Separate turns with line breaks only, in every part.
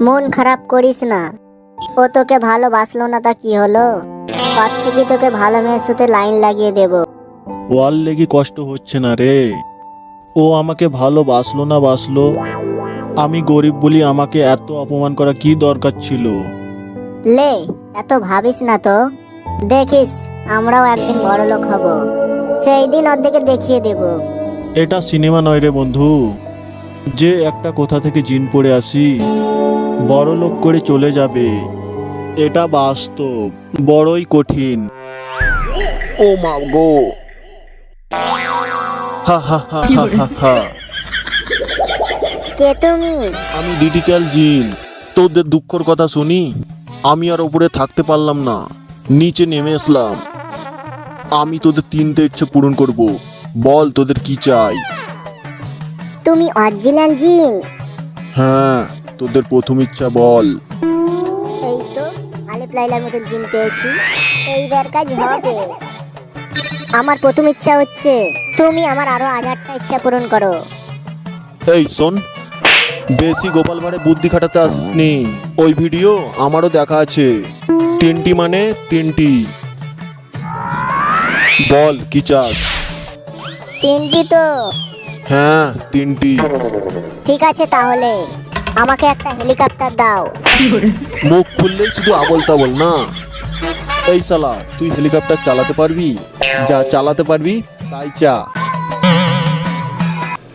মন খারাপ করিস না। ও তোকে ভালোবাসলো না তা কি হলো? পর থেকে তোকে ভালো মেয়ের সাথে লাইন লাগিয়ে দেব।
ওয়াল লেগে কষ্ট হচ্ছে না রে। ও আমাকে ভালোবাসলো না বাসলো। আমি গরিব বলি আমাকে এত অপমান করা কি দরকার ছিল?
লে এত ভাবিস না তো। দেখিস আমরাও একদিন বড় লোক হব। সেই দিন ওদেরকে দেখিয়ে দেব।
এটা সিনেমা নয় রে বন্ধু। যে একটা কোথা থেকে জিন পড়ে আসি। বড় লোক করে চলে যাবে। এটা বাস্তব বড়ই কঠিন। ও মা গো। হা হা হা হা হা হা।
কে তুমি?
আমি ডিজিটাল জিন। তোদের দুঃখর কথা শুনি? আমি আর উপরে থাকতে পারলাম না। নিচে নেমে আসলাম। আমি তোদের তিনটে ইচ্ছে পূরণ করব। বল তোদের কি চাই?
তুমি অরিজিনাল জিন।
হ্যাঁ। তোদের প্রথম ইচ্ছা বল।
এই তো আলিফ লাইলার মতো জিন পেয়েছি। এইবার কাজ হবে। আমার প্রথম ইচ্ছা হচ্ছে তুমি আমার আরও হাজারটা ইচ্ছা পূরণ করো।
এই শোন। বেশি গোপাল ভাড়ে বুদ্ধি খাটাতে আসিসনি। ওই ভিডিও আমারও দেখা আছে। তিনটি মানে তিনটি। বল কি চাস?
তিনটি তো।
হ্যাঁ তিনটি।
ঠিক আছে তাহলে। আমাকে একটা হেলিকপ্টার দাও।
মুখ খুললেই শুধু আবল তাবল না? এই সালা তুই হেলিকপ্টার চালাতে পারবি? যা চালাতে পারবি তাই চা।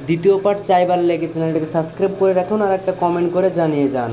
দ্বিতীয় পার্ট চাইবার লেগে চ্যানেলটাকে সাবস্ক্রাইব করে রাখুন আর একটা কমেন্ট করে জানিয়ে যান।